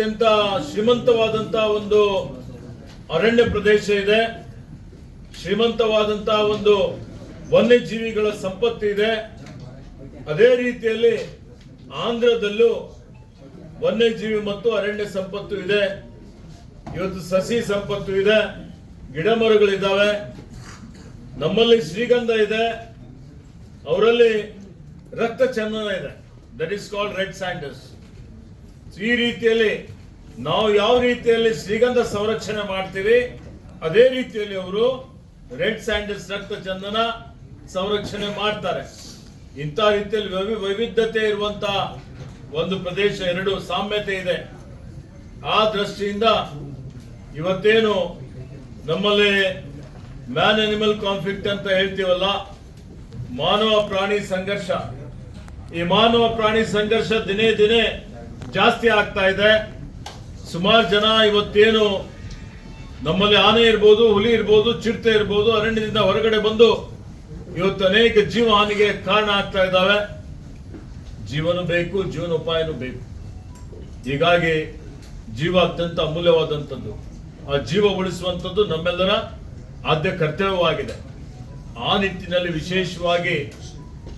ಅತ್ಯಂತ ಶ್ರೀಮಂತವಾದಂತ ಒಂದು ಅರಣ್ಯ ಪ್ರದೇಶ ಇದೆ. ಶ್ರೀಮಂತವಾದಂತಹ ಒಂದು ವನ್ಯಜೀವಿಗಳ ಸಂಪತ್ತು ಇದೆ. ಅದೇ ರೀತಿಯಲ್ಲಿ ಆಂಧ್ರದಲ್ಲೂ ವನ್ಯಜೀವಿ ಮತ್ತು ಅರಣ್ಯ ಸಂಪತ್ತು ಇದೆ. ಇವತ್ತು ಸಸಿ ಸಂಪತ್ತು ಇದೆ. ಗಿಡ ಮರಗಳಿದ್ದಾವೆ. ನಮ್ಮಲ್ಲಿ ಶ್ರೀಗಂಧ ಇದೆ. ಅವರಲ್ಲಿ ರಕ್ತ ಚಂದನ ಇದೆ. That is called red sandals ಈ ರೀತಿಯಲ್ಲಿ ನಾವು ಯಾವ ರೀತಿಯಲ್ಲಿ ಶ್ರೀಗಂಧ ಸಂರಕ್ಷಣೆ ಮಾಡ್ತೀವಿ, ಅದೇ ರೀತಿಯಲ್ಲಿ ಅವರು ರೆಡ್ ಸ್ಯಾಂಡಲ್ಸ್ ರಕ್ತ ಚಂದನ ಸಂರಕ್ಷಣೆ ಮಾಡ್ತಾರೆ. ಇಂಥ ರೀತಿಯಲ್ಲಿ ವೈ- ವೈವಿಧ್ಯತೆ ಇರುವಂತ ಒಂದು ಪ್ರದೇಶ, ಎರಡು ಸಾಮ್ಯತೆ ಇದೆ. ಆ ದೃಷ್ಟಿಯಿಂದ ಇವತ್ತೇನು ನಮ್ಮಲ್ಲಿ ಮ್ಯಾನ್ ಅನಿಮಲ್ ಕಾನ್ಫ್ಲಿಕ್ಟ್ ಅಂತ ಹೇಳ್ತೀವಲ್ಲ, ಮಾನವ ಪ್ರಾಣಿ ಸಂಘರ್ಷ. ಈ ಮಾನವ ಪ್ರಾಣಿ ಸಂಘರ್ಷ ದಿನೇ ದಿನೇ ಜಾಸ್ತಿ ಆಗ್ತಾ ಇದೆ. ಸುಮಾರು ಜನ ಇವತ್ತೇನು ನಮ್ಮಲ್ಲಿ ಆನೆ ಇರ್ಬೋದು, ಹುಲಿ ಇರ್ಬೋದು ಚಿರತೆ ಇರ್ಬೋದು, ಅರಣ್ಯದಿಂದ ಹೊರಗಡೆ ಬಂದು ಇವತ್ತು ಅನೇಕ ಜೀವ ಹಾನಿಗೆ ಕಾರಣ ಆಗ್ತಾ ಇದ್ದಾವೆ. ಜೀವನ ಬೇಕು ಜೀವನೋಪಾಯನೂ ಬೇಕು. ಹೀಗಾಗಿ ಜೀವ ಅತ್ಯಂತ ಅಮೂಲ್ಯವಾದಂಥದ್ದು. ಆ ಜೀವ ಉಳಿಸುವಂಥದ್ದು ನಮ್ಮೆಲ್ಲರ ಆದ್ಯ ಕರ್ತವ್ಯವಾಗಿದೆ. ಆ ನಿಟ್ಟಿನಲ್ಲಿ ವಿಶೇಷವಾಗಿ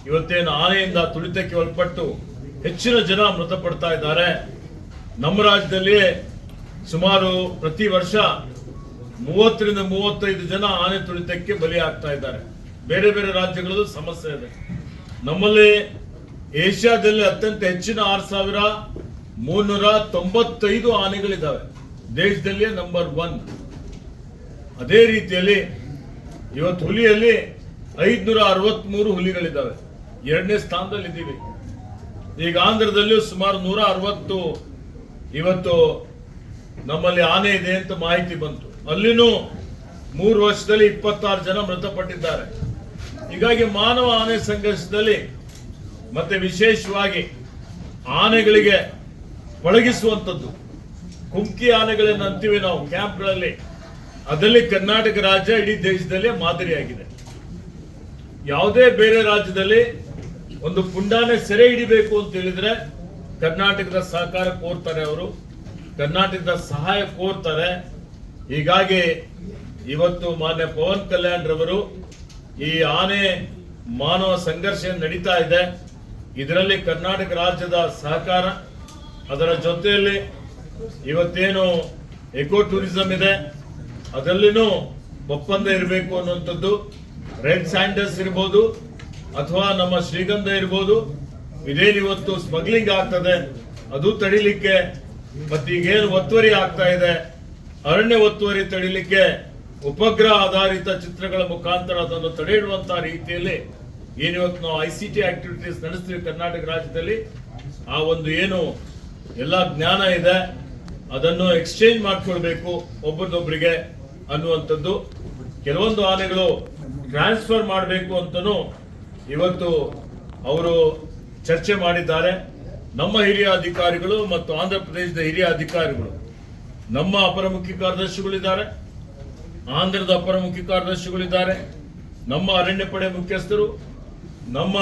ಇವತ್ತೇನು ಆನೆಯಿಂದ ತುಳಿತಕ್ಕೆ ಒಳಪಟ್ಟು ಹೆಚ್ಚಿನ ಜನ ಮೃತಪಡ್ತಾ ಇದ್ದಾರೆ. ನಮ್ಮ ರಾಜ್ಯದಲ್ಲಿ ಸುಮಾರು ಪ್ರತಿ ವರ್ಷ ಮೂವತ್ತರಿಂದ ಮೂವತ್ತೈದು ಜನ ಆನೆ ತುಳಿತಕ್ಕೆ ಬಲಿ ಆಗ್ತಾ ಇದ್ದಾರೆ. ಬೇರೆ ಬೇರೆ ರಾಜ್ಯಗಳಲ್ಲೂ ಸಮಸ್ಯೆ ಇದೆ. ನಮ್ಮಲ್ಲಿ ಏಷ್ಯಾದಲ್ಲಿ ಅತ್ಯಂತ ಹೆಚ್ಚಿನ ಆರು ಸಾವಿರ ಮುನ್ನೂರ ತೊಂಬತ್ತೈದು ಆನೆಗಳಿದ್ದಾವೆ. ದೇಶದಲ್ಲಿಯೇ ನಂಬರ್ ಒನ್ ಅದೇ ರೀತಿಯಲ್ಲಿ ಇವತ್ತು ಹುಲಿಯಲ್ಲಿ ಐದ್ನೂರ ಅರವತ್ಮೂರು ಹುಲಿಗಳಿದ್ದಾವೆ. ಎರಡನೇ ಸ್ಥಾನದಲ್ಲಿ ಇದ್ದೀವಿ ಈಗ ಆಂಧ್ರದಲ್ಲೂ ಸುಮಾರು ನೂರ ಅರವತ್ತು ಇವತ್ತು ನಮ್ಮಲ್ಲಿ ಆನೆ ಇದೆ ಅಂತ ಮಾಹಿತಿ ಬಂತು. ಅಲ್ಲಿನೂ ಮೂರು ವರ್ಷದಲ್ಲಿ ಇಪ್ಪತ್ತಾರು ಜನ ಮೃತಪಟ್ಟಿದ್ದಾರೆ. ಹೀಗಾಗಿ ಮಾನವ ಆನೆ ಸಂಘರ್ಷದಲ್ಲಿ ಮತ್ತೆ ವಿಶೇಷವಾಗಿ ಆನೆಗಳಿಗೆ ಒಳಗಿಸುವಂಥದ್ದು, ಕುಂಕಿ ಆನೆಗಳನ್ನು ಅಂತೀವಿ ನಾವು ಕ್ಯಾಂಪ್ಗಳಲ್ಲಿ. ಅದರಲ್ಲಿ ಕರ್ನಾಟಕ ರಾಜ್ಯ ಇಡೀ ದೇಶದಲ್ಲೇ ಮಾದರಿಯಾಗಿದೆ. ಯಾವುದೇ ಬೇರೆ ರಾಜ್ಯದಲ್ಲಿ ಒಂದು ಪುಂಡಾನೆ ಸೆರೆ ಹಿಡಿಬೇಕು ಅಂತ ಹೇಳಿದ್ರೆ ಕರ್ನಾಟಕದ ಸಹಕಾರ ಕೋರ್ತಾರೆ ಅವರು. ಕರ್ನಾಟಕದ ಸಹಾಯ ಕೋರ್ತಾರೆ. ಹೀಗಾಗಿ ಇವತ್ತು ಮಾನ್ಯ ಪವನ್ ಕಲ್ಯಾಣ್ ರವರು ಈ ಆನೆ ಮಾನವ ಸಂಘರ್ಷ ನಡೀತಾ ಇದೆ. ಇದರಲ್ಲಿ ಕರ್ನಾಟಕ ರಾಜ್ಯದ ಸಹಕಾರ, ಅದರ ಜೊತೆಯಲ್ಲಿ ಇವತ್ತೇನು ಎಕೋ ಟೂರಿಸಂ ಇದೆ, ಅದರಲ್ಲಿನೂ ಒಪ್ಪಂದ ಇರಬೇಕು ಅನ್ನುವಂಥದ್ದು. ರೆಡ್ ಸ್ಯಾಂಡರ್ಸ್ ಇರ್ಬೋದು ಅಥವಾ ನಮ್ಮ ಶ್ರೀಗಂಧ ಇರ್ಬೋದು, ಇದೇನು ಇವತ್ತು ಸ್ಮಗ್ಲಿಂಗ್ ಆಗ್ತದೆ, ಅದು ತಡಿಲಿಕ್ಕೆ ಮತ್ತೀಗೇನು ಒತ್ತುವರಿ ಆಗ್ತಾ ಇದೆ, ಅರಣ್ಯ ಒತ್ತುವರಿ ತಡಿಲಿಕ್ಕೆ ಉಪಗ್ರಹ ಆಧಾರಿತ ಚಿತ್ರಗಳ ಮುಖಾಂತರ ಅದನ್ನು ತಡೆ ಇಡುವಂತಹ ರೀತಿಯಲ್ಲಿ ಏನಿವತ್ತು ನಾವು ಐ ಸಿ ಟಿ ಆಕ್ಟಿವಿಟೀಸ್ ನಡೆಸ್ತೀವಿ ಕರ್ನಾಟಕ ರಾಜ್ಯದಲ್ಲಿ, ಆ ಒಂದು ಏನು ಎಲ್ಲ ಜ್ಞಾನ ಇದೆ, ಅದನ್ನು ಎಕ್ಸ್ಚೇಂಜ್ ಮಾಡಿಕೊಳ್ಬೇಕು ಒಬ್ಬರದೊಬ್ಬರಿಗೆ ಅನ್ನುವಂಥದ್ದು. ಕೆಲವೊಂದು ಆನೆಗಳು ಟ್ರಾನ್ಸ್ಫರ್ ಮಾಡಬೇಕು ಅಂತನೂ ಇವತ್ತು ಅವರು ಚರ್ಚೆ ಮಾಡಿದ್ದಾರೆ ನಮ್ಮ ಹಿರಿಯ ಅಧಿಕಾರಿಗಳು ಮತ್ತು ಆಂಧ್ರ ಪ್ರದೇಶದ ಹಿರಿಯ ಅಧಿಕಾರಿಗಳು. ನಮ್ಮ ಅಪರ ಮುಖ್ಯ ಕಾರ್ಯದರ್ಶಿಗಳಿದ್ದಾರೆ, ಆಂಧ್ರದ ಅಪರ ಮುಖ್ಯ ಕಾರ್ಯದರ್ಶಿಗಳಿದ್ದಾರೆ, ನಮ್ಮ ಅರಣ್ಯ ಪಡೆ ಮುಖ್ಯಸ್ಥರು, ನಮ್ಮ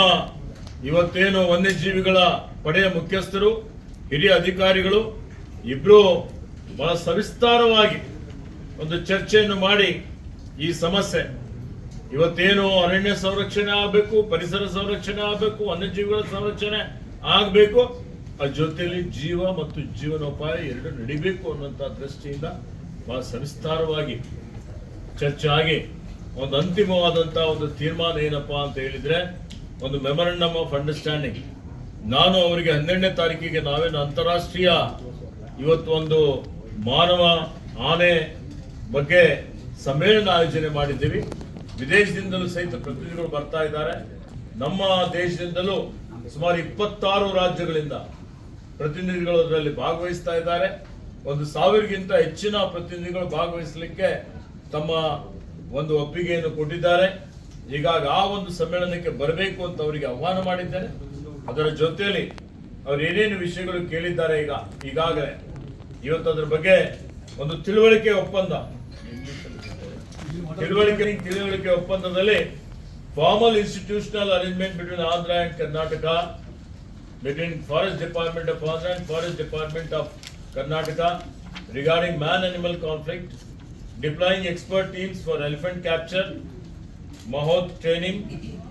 ಇವತ್ತೇನು ವನ್ಯಜೀವಿಗಳ ಪಡೆಯ ಮುಖ್ಯಸ್ಥರು, ಹಿರಿಯ ಅಧಿಕಾರಿಗಳು ಇಬ್ಬರು ಬಹಳ ಸವಿಸ್ತಾರವಾಗಿ ಒಂದು ಚರ್ಚೆಯನ್ನು ಮಾಡಿ ಈ ಸಮಸ್ಯೆ ಇವತ್ತೇನು ಅರಣ್ಯ ಸಂರಕ್ಷಣೆ ಆಗಬೇಕು, ಪರಿಸರ ಸಂರಕ್ಷಣೆ ಆಗಬೇಕು, ವನ್ಯಜೀವಿಗಳ ಸಂರಕ್ಷಣೆ ಆಗಬೇಕು, ಆ ಜೊತೆಯಲ್ಲಿ ಜೀವ ಮತ್ತು ಜೀವನೋಪಾಯ ಎರಡು ನಡಿಬೇಕು ಅನ್ನುವಂಥ ದೃಷ್ಟಿಯಿಂದ ಬಹಳ ಸವಿಸ್ತಾರವಾಗಿ ಚರ್ಚೆ ಆಗಿ ಒಂದು ಅಂತಿಮವಾದಂಥ ಒಂದು ತೀರ್ಮಾನ ಏನಪ್ಪಾ ಅಂತ ಹೇಳಿದ್ರೆ, ಒಂದು ಮೆಮೊರಂಡಮ್ ಆಫ್ ಅಂಡರ್ಸ್ಟ್ಯಾಂಡಿಂಗ್ ನಾನು ಅವರಿಗೆ ಹನ್ನೆರಡನೇ ತಾರೀಕಿಗೆ ನಾವೇನು ಅಂತಾರಾಷ್ಟ್ರೀಯ ಇವತ್ತು ಒಂದು ಮಾನವ ಆನೆ ಬಗ್ಗೆ ಸಮ್ಮೇಳನ ಆಯೋಜನೆ ಮಾಡಿದ್ದೀವಿ. ವಿದೇಶದಿಂದಲೂ ಸಹಿತ ಪ್ರತಿನಿಧಿಗಳು ಬರ್ತಾ ಇದ್ದಾರೆ. ನಮ್ಮ ದೇಶದಿಂದಲೂ ಸುಮಾರು ಇಪ್ಪತ್ತಾರು ರಾಜ್ಯಗಳಿಂದ ಪ್ರತಿನಿಧಿಗಳು ಅದರಲ್ಲಿ ಭಾಗವಹಿಸ್ತಾ ಇದ್ದಾರೆ. ಒಂದು ಸಾವಿರಗಿಂತ ಹೆಚ್ಚಿನ ಪ್ರತಿನಿಧಿಗಳು ಭಾಗವಹಿಸಲಿಕ್ಕೆ ತಮ್ಮ ಒಂದು ಒಪ್ಪಿಗೆಯನ್ನು ಕೊಟ್ಟಿದ್ದಾರೆ. ಈಗಾಗ ಆ ಒಂದು ಸಮ್ಮೇಳನಕ್ಕೆ ಬರಬೇಕು ಅಂತ ಅವರಿಗೆ ಆಹ್ವಾನ ಮಾಡಿದ್ದೇನೆ ಅದರ ಜೊತೆಯಲ್ಲಿ ಅವ್ರು ಏನೇನು ವಿಷಯಗಳು ಕೇಳಿದ್ದಾರೆ ಈಗ, ಈಗಾಗಲೇ. ಇವತ್ತು ಅದ್ರ ಬಗ್ಗೆ ಒಂದು ತಿಳುವಳಿಕೆ ಒಪ್ಪಂದ. ತಿಳುವಳಿಕೆ ತಿಳುವಳಿಕೆ ಒಪ್ಪಂದದಲ್ಲಿ formal institutional arrangement between Andhra and Karnataka between Forest Department of Andhra and Forest Department of Karnataka regarding man-animal conflict, deploying expert teams for elephant capture, Mahot training,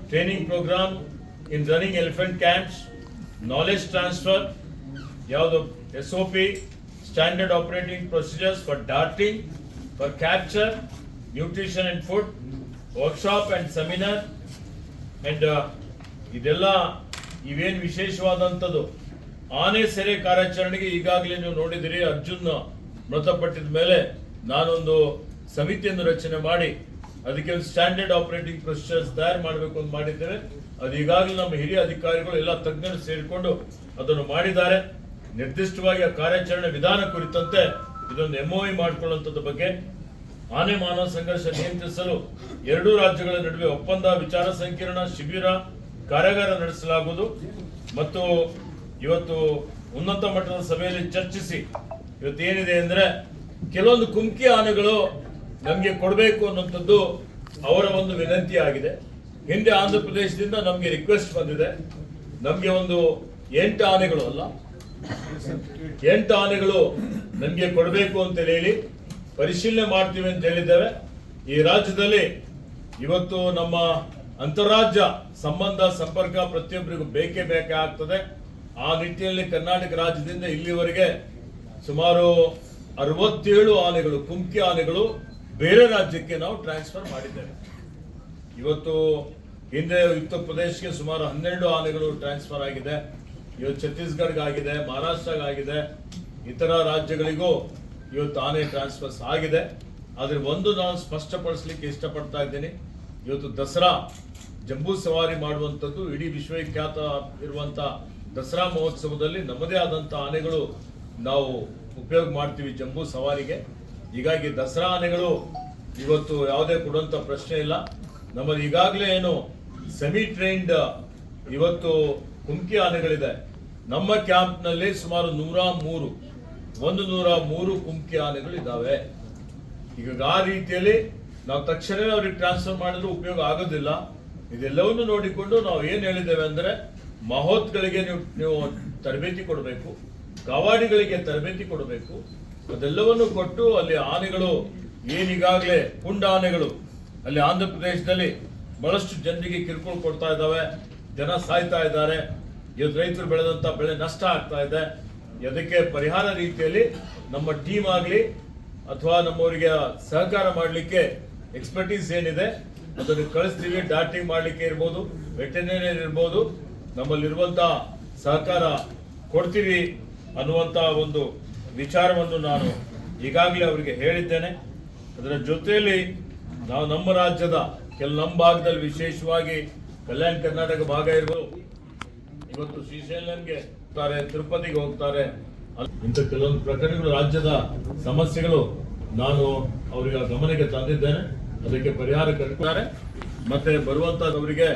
training program in running elephant camps, knowledge transfer, ಯಾವುದು S O P standard operating procedures for darting for capture nutrition and food workshop and seminar uh, ಇದೆಲ್ಲ ಇವೇನು ವಿಶೇಷವಾದಂಥದ್ದು? ಆನೆ ಸೆರೆ ಕಾರ್ಯಾಚರಣೆಗೆ ಈಗಾಗಲೇ ನೀವು ನೋಡಿದಿರಿ ಅರ್ಜುನ್ ಮೃತಪಟ್ಟಿದ ಮೇಲೆ ನಾನೊಂದು ಸಮಿತಿಯನ್ನು ರಚನೆ ಮಾಡಿ ಅದಕ್ಕೆ ಒಂದು ಸ್ಟ್ಯಾಂಡರ್ಡ್ ಆಪರೇಟಿಂಗ್ ಪ್ರೊಸೀಜರ್ಸ್ ತಯಾರು ಮಾಡಬೇಕು ಅಂತ ಮಾಡಿದ್ದೇವೆ. ಅದು ಈಗಾಗಲೇ ನಮ್ಮ ಹಿರಿಯ ಅಧಿಕಾರಿಗಳು ಎಲ್ಲ ತಜ್ಞರು ಸೇರಿಕೊಂಡು ಅದನ್ನು ಮಾಡಿದ್ದಾರೆ. ನಿರ್ದಿಷ್ಟವಾಗಿ ಆ ಕಾರ್ಯಾಚರಣೆ ವಿಧಾನ ಕುರಿತಂತೆ ಇದೊಂದು ಎಂಒಇ ಮಾಡಿಕೊಳ್ಳುವಂಥದ್ದು ಬಗ್ಗೆ ಆನೆ ಮಾನವ ಸಂಘರ್ಷ ನಿಯಂತ್ರಿಸಲು ಎರಡೂ ರಾಜ್ಯಗಳ ನಡುವೆ ಒಪ್ಪಂದ ವಿಚಾರ ಸಂಕಿರಣ ಶಿಬಿರ ಕಾರ್ಯಾಗಾರ ನಡೆಸಲಾಗುವುದು. ಮತ್ತು ಇವತ್ತು ಉನ್ನತ ಮಟ್ಟದ ಸಭೆಯಲ್ಲಿ ಚರ್ಚಿಸಿ ಇವತ್ತು ಏನಿದೆ ಅಂದ್ರೆ ಕೆಲವೊಂದು ಕುಮ್ಕಿ ಆನೆಗಳು ನಮಗೆ ಕೊಡಬೇಕು ಅನ್ನುವಂಥದ್ದು ಅವರ ಒಂದು ವಿನಂತಿ ಆಗಿದೆ. ಹಿಂದೆ ಆಂಧ್ರ ಪ್ರದೇಶದಿಂದ ನಮಗೆ ರಿಕ್ವೆಸ್ಟ್ ಬಂದಿದೆ. ನಮಗೆ ಒಂದು ಎಂಟು ಆನೆಗಳು ಅಲ್ಲ. ಎಂಟು ಆನೆಗಳು ನಮಗೆ ಕೊಡಬೇಕು ಅಂತ ಹೇಳಿ ಪರಿಶೀಲನೆ ಮಾಡ್ತೀವಿ ಅಂತ ಹೇಳಿದ್ದೇವೆ. ಈ ರಾಜ್ಯದಲ್ಲಿ ಇವತ್ತು ನಮ್ಮ ಅಂತಾರಾಜ್ಯ ಸಂಬಂಧ, ಸಂಪರ್ಕ ಪ್ರತಿಯೊಬ್ಬರಿಗೂ ಬೇಕೇ ಬೇಕೇ ಆಗ್ತದೆ. ಆ ನಿಟ್ಟಿನಲ್ಲಿ ಕರ್ನಾಟಕ ರಾಜ್ಯದಿಂದ ಇಲ್ಲಿವರೆಗೆ ಸುಮಾರು ಅರವತ್ತೇಳು ಆನೆಗಳು ಕುಮ್ಕಿ ಆನೆಗಳು ಬೇರೆ ರಾಜ್ಯಕ್ಕೆ ನಾವು ಟ್ರಾನ್ಸ್ಫರ್ ಮಾಡಿದ್ದೇವೆ. ಇವತ್ತು ಹಿಂದೆ ಉತ್ತರ ಪ್ರದೇಶಕ್ಕೆ ಸುಮಾರು ಹನ್ನೆರಡು ಆನೆಗಳು ಟ್ರಾನ್ಸ್ಫರ್ ಆಗಿದೆ. ಇವತ್ತು ಛತ್ತೀಸ್ಗಢಗೆ ಮಹಾರಾಷ್ಟ್ರಗಾಗಿದೆ. ಮಹಾರಾಷ್ಟ್ರಗೆ ಇತರ ರಾಜ್ಯಗಳಿಗೂ ಇವತ್ತು ಆನೆ ಟ್ರಾನ್ಸ್ಫರ್ಸ್ ಆಗಿದೆ. ಆದರೆ ಒಂದು ನಾನು ಸ್ಪಷ್ಟಪಡಿಸ್ಲಿಕ್ಕೆ ಇಷ್ಟಪಡ್ತಾ ಇದ್ದೀನಿ. ಇವತ್ತು ದಸರಾ ಜಂಬೂ ಸವಾರಿ ಮಾಡುವಂಥದ್ದು ಇಡೀ ವಿಶ್ವವಿಖ್ಯಾತ ಇರುವಂಥ ದಸರಾ ಮಹೋತ್ಸವದಲ್ಲಿ ನಮ್ಮದೇ ಆದಂಥ ಆನೆಗಳು ನಾವು ಉಪಯೋಗ ಮಾಡ್ತೀವಿ ಜಂಬೂ ಸವಾರಿಗೆ. ಹೀಗಾಗಿ ದಸರಾ ಆನೆಗಳು ಇವತ್ತು ಯಾವುದೇ ಕೊಡುವಂತ ಪ್ರಶ್ನೆ ಇಲ್ಲ. ನಮ್ಮಲ್ಲಿ ಈಗಾಗಲೇ ಏನು ಸೆಮಿ ಟ್ರೈನ್ಡ್ ಇವತ್ತು ಕುಮ್ಕಿ ಆನೆಗಳಿದೆ. ನಮ್ಮ ಕ್ಯಾಂಪ್ನಲ್ಲಿ ಸುಮಾರು ನೂರ ಮೂರು ಒಂದು ನೂರ ಮೂರು ಕುಮ್ಕಿ ಆನೆಗಳು ಇದ್ದಾವೆ. ಈಗ ಆ ರೀತಿಯಲ್ಲಿ ನಾವು ತಕ್ಷಣವೇ ಅವ್ರಿಗೆ ಟ್ರಾನ್ಸ್ಫರ್ ಮಾಡಿದ್ರು ಉಪಯೋಗ ಆಗೋದಿಲ್ಲ. ಇದೆಲ್ಲವನ್ನು ನೋಡಿಕೊಂಡು ನಾವು ಏನು ಹೇಳಿದ್ದೇವೆ ಅಂದ್ರೆ, ಮಹೋತ್ಗಳಿಗೆ ನೀವು ನೀವು ತರಬೇತಿ ಕೊಡಬೇಕು ಕವಾಡಿಗಳಿಗೆ ತರಬೇತಿ ಕೊಡಬೇಕು. ಅದೆಲ್ಲವನ್ನು ಕೊಟ್ಟು ಅಲ್ಲಿ ಆನೆಗಳು, ಏನೀಗಾಗಲೇ ಪುಂಡ ಆನೆಗಳು, ಅಲ್ಲಿ ಆಂಧ್ರ ಪ್ರದೇಶದಲ್ಲಿ ಬಹಳಷ್ಟು ಜನರಿಗೆ ಕಿರುಕುಳ ಕೊಡ್ತಾ ಇದ್ದಾವೆ, ಜನ ಸಾಯ್ತಾ ಇದ್ದಾರೆ. ಇವತ್ತು ರೈತರು ಬೆಳೆದಂತ ಬೆಳೆ ನಷ್ಟ ಆಗ್ತಾ ಇದೆ. ಅದಕ್ಕೆ ಪರಿಹಾರ ರೀತಿಯಲ್ಲಿ ನಮ್ಮ ಟೀಮ್ ಆಗಲಿ ಅಥವಾ ನಮ್ಮವರಿಗೆ ಸಹಕಾರ ಮಾಡಲಿಕ್ಕೆ ಎಕ್ಸ್ಪರ್ಟೀಸ್ ಏನಿದೆ, ಅದನ್ನು ಕಳಿಸ್ತೀವಿ, ಡಾಟಿಂಗ್ ಮಾಡಲಿಕ್ಕೆ ಇರ್ಬೋದು ವೆಟನರಿಯನ್ ಇರ್ಬೋದು, ನಮ್ಮಲ್ಲಿರುವಂತ ಸಹಕಾರ ಕೊಡ್ತೀವಿ ಅನ್ನುವಂತ ಒಂದು ವಿಚಾರವನ್ನು ನಾನು ಈಗಾಗಲೇ ಅವರಿಗೆ ಹೇಳಿದ್ದೇನೆ. ಅದರ ಜೊತೆಯಲ್ಲಿ ನಾವು ನಮ್ಮ ರಾಜ್ಯದ ಕೆಲ ನಮ್ಮ ಭಾಗದಲ್ಲಿ ವಿಶೇಷವಾಗಿ ಕಲ್ಯಾಣ ಕರ್ನಾಟಕ ಭಾಗ ಇರ್ಬೋದು. ಇವತ್ತು ಶ್ರೀಶೈಲಂಗೆ ಹೋಗ್ತಾರೆ, ತಿರುಪತಿಗೆ ಹೋಗ್ತಾರೆ. ಇಂಥ ಕೆಲವೊಂದು ಪ್ರಕರಣಗಳು ರಾಜ್ಯದ ಸಮಸ್ಯೆಗಳು ನಾನು ಅವರಿಗೆ ಗಮನಕ್ಕೆ ತಂದಿದ್ದೇನೆ. ಅದಕ್ಕೆ ಪರಿಹಾರ ಕಂಡುತ್ತಾರೆ ಮತ್ತೆ ಬರುವಂತಹವರಿಗೆ